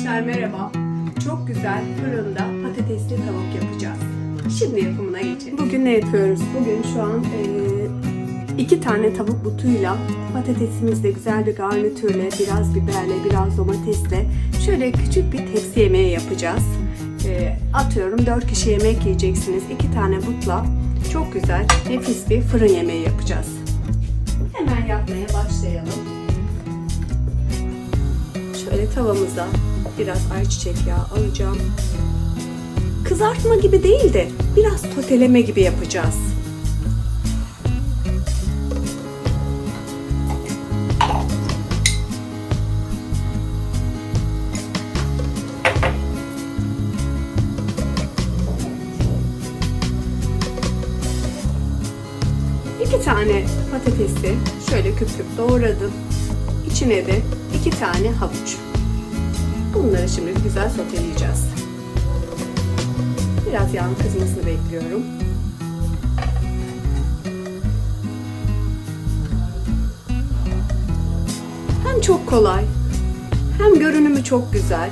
Arkadaşlar merhaba. Çok güzel fırında patatesli tavuk yapacağız. Şimdi yapımına geçelim. Bugün ne yapıyoruz? Bugün şu an eee, iki tane tavuk butuyla patatesimizle güzel bir garnitürle, biraz biberle, biraz domatesle şöyle küçük bir tepsi yemeği yapacağız. Eee, atıyorum 4 kişi yemek yiyeceksiniz. iki tane butla çok güzel, nefis bir fırın yemeği yapacağız. Hemen yapmaya başlayalım. Şöyle tavamıza biraz ayçiçek yağı alacağım. Kızartma gibi değil de biraz toteleme gibi yapacağız. İki tane patatesi şöyle küp küp doğradım. İçine de iki tane havuç. Bunları şimdi güzel soteleyeceğiz. Biraz yağın kızmasını bekliyorum. Hem çok kolay, hem görünümü çok güzel.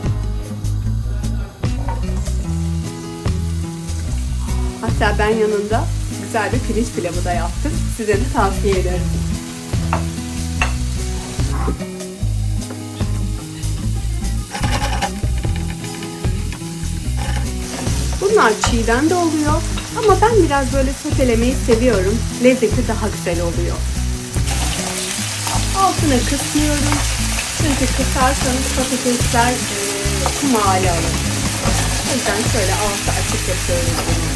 Hatta ben yanında güzel bir pirinç pilavı da yaptım. Size de tavsiye ederim. Bunlar çiğden de oluyor ama ben biraz böyle sotelemeyi seviyorum. Lezzeti daha güzel oluyor. Altını kısmıyorum. Çünkü kısarsanız patatesler e, kum alır. O yüzden şöyle altı açık yapıyorum. bunu.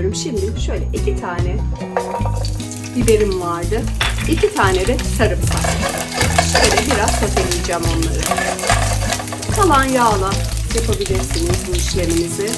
Yapıyorum? Şimdi şöyle iki tane biberim vardı. İki tane de sarımsak. Şöyle biraz soteleyeceğim onları. Kalan yağla yapabilirsiniz bu işleminizi.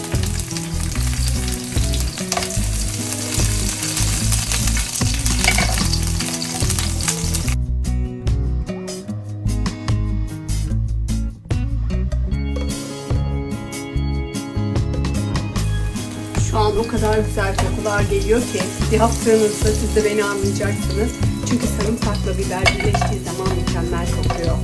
Şu an o kadar güzel kokular geliyor ki yaptığınızda siz de beni anlayacaksınız. Çünkü sarımsakla biber birleştiği zaman mükemmel kokuyor.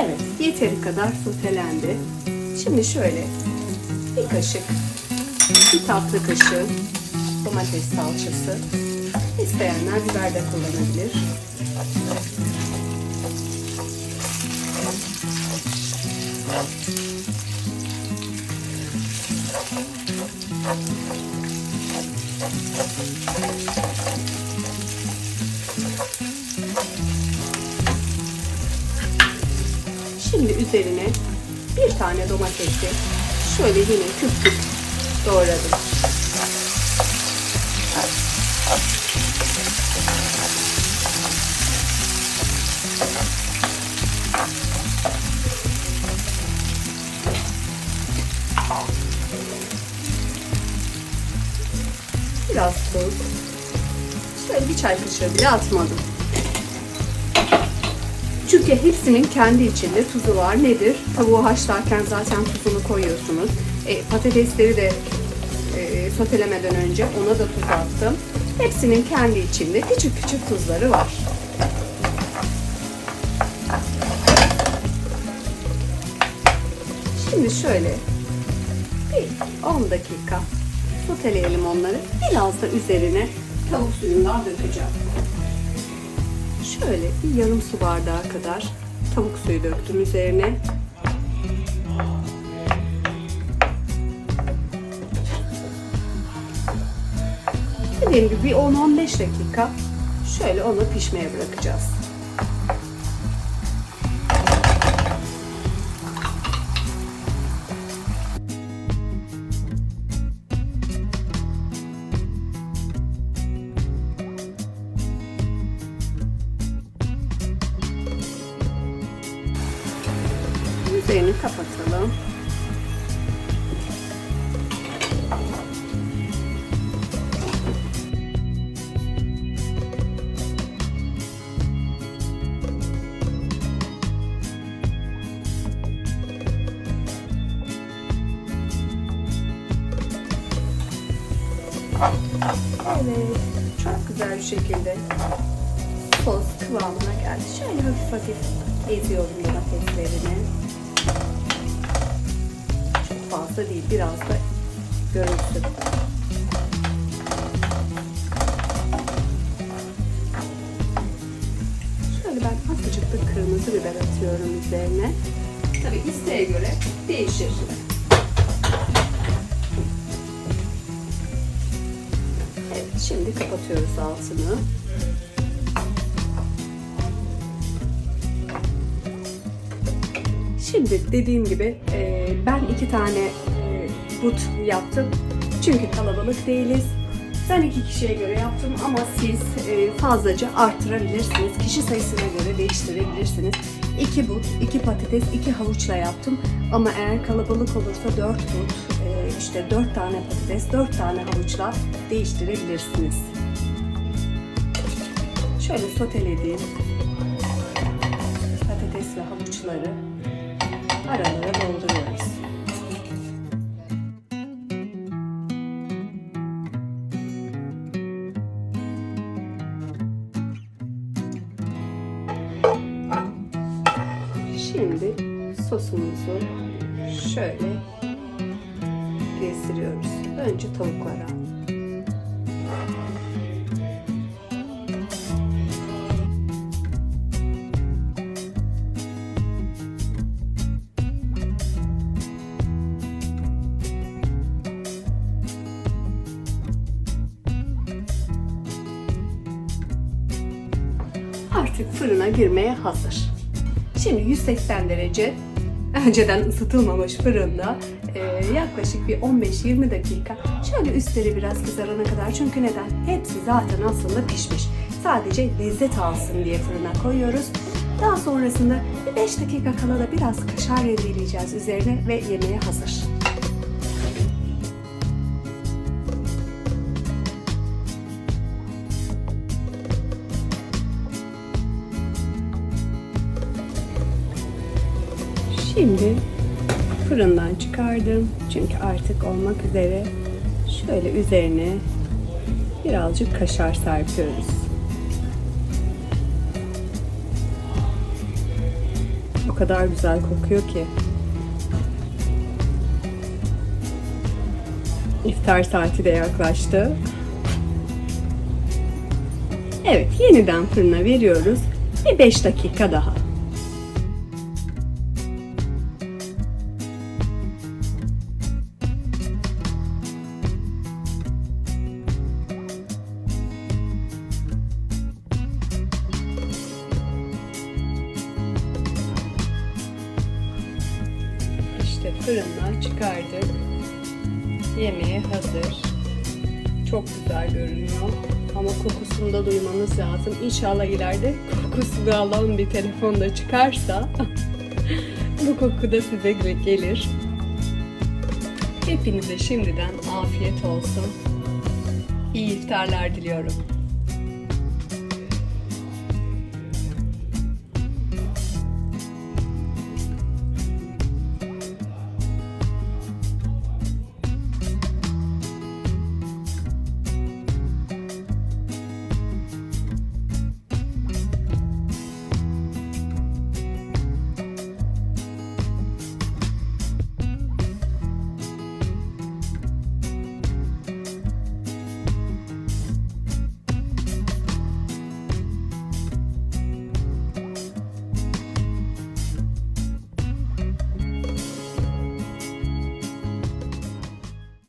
Evet, yeteri kadar sotelendi. Şimdi şöyle bir kaşık, bir tatlı kaşığı domates salçası. İsteyenler biber de kullanabilir. Şimdi üzerine bir tane domatesi şöyle yine küp küp doğradım. Biraz. Şöyle bir çay kaşığı bile atmadım. Çünkü hepsinin kendi içinde tuzu var. Nedir? Tavuğu haşlarken zaten tuzunu koyuyorsunuz. E, patatesleri de e, sotelemeden önce ona da tuz attım. Hepsinin kendi içinde küçük küçük tuzları var. Şimdi şöyle bir 10 dakika soteleyelim onları. Biraz da üzerine tavuk suyundan dökeceğim. Şöyle bir yarım su bardağı kadar tavuk suyu döktüm üzerine. Dediğim gibi bir 10-15 dakika şöyle onu pişmeye bırakacağız. Üzerini kapatalım. Evet, çok güzel bir şekilde sos kıvamına geldi. Şöyle hafif hafif eziyorum domateslerini. Çok fazla değil, biraz da görünsün. Şöyle ben azıcık da kırmızı biber atıyorum üzerine. Tabii isteğe göre değişir. Evet, şimdi kapatıyoruz altını. Şimdi dediğim gibi e, ben iki tane e, but yaptım. Çünkü kalabalık değiliz. Ben iki kişiye göre yaptım ama siz e, fazlaca arttırabilirsiniz. Kişi sayısına göre değiştirebilirsiniz. İki but, iki patates, iki havuçla yaptım. Ama eğer kalabalık olursa dört but, e, işte dört tane patates, dört tane havuçla değiştirebilirsiniz. Şöyle sotelediğim patates ve havuçları aralara dolduruyoruz. Şimdi sosumuzu şöyle gezdiriyoruz. Önce tavuklara. Artık fırına girmeye hazır. Şimdi 180 derece önceden ısıtılmamış fırında e, yaklaşık bir 15-20 dakika şöyle üstleri biraz kızarana kadar çünkü neden? Hepsi zaten aslında pişmiş. Sadece lezzet alsın diye fırına koyuyoruz. Daha sonrasında bir 5 dakika kala da biraz kaşar rendeleyeceğiz üzerine ve yemeğe hazır. Şimdi fırından çıkardım. Çünkü artık olmak üzere şöyle üzerine birazcık kaşar serpiyoruz. O kadar güzel kokuyor ki. İftar saati de yaklaştı. Evet, yeniden fırına veriyoruz. Bir 5 dakika daha. Fırından çıkardık. Yemeğe hazır. Çok güzel görünüyor. Ama kokusunu da duymanız lazım. İnşallah ileride kokusunu alan bir telefon da çıkarsa bu koku da size gelir. Hepinize şimdiden afiyet olsun. İyi iftarlar diliyorum.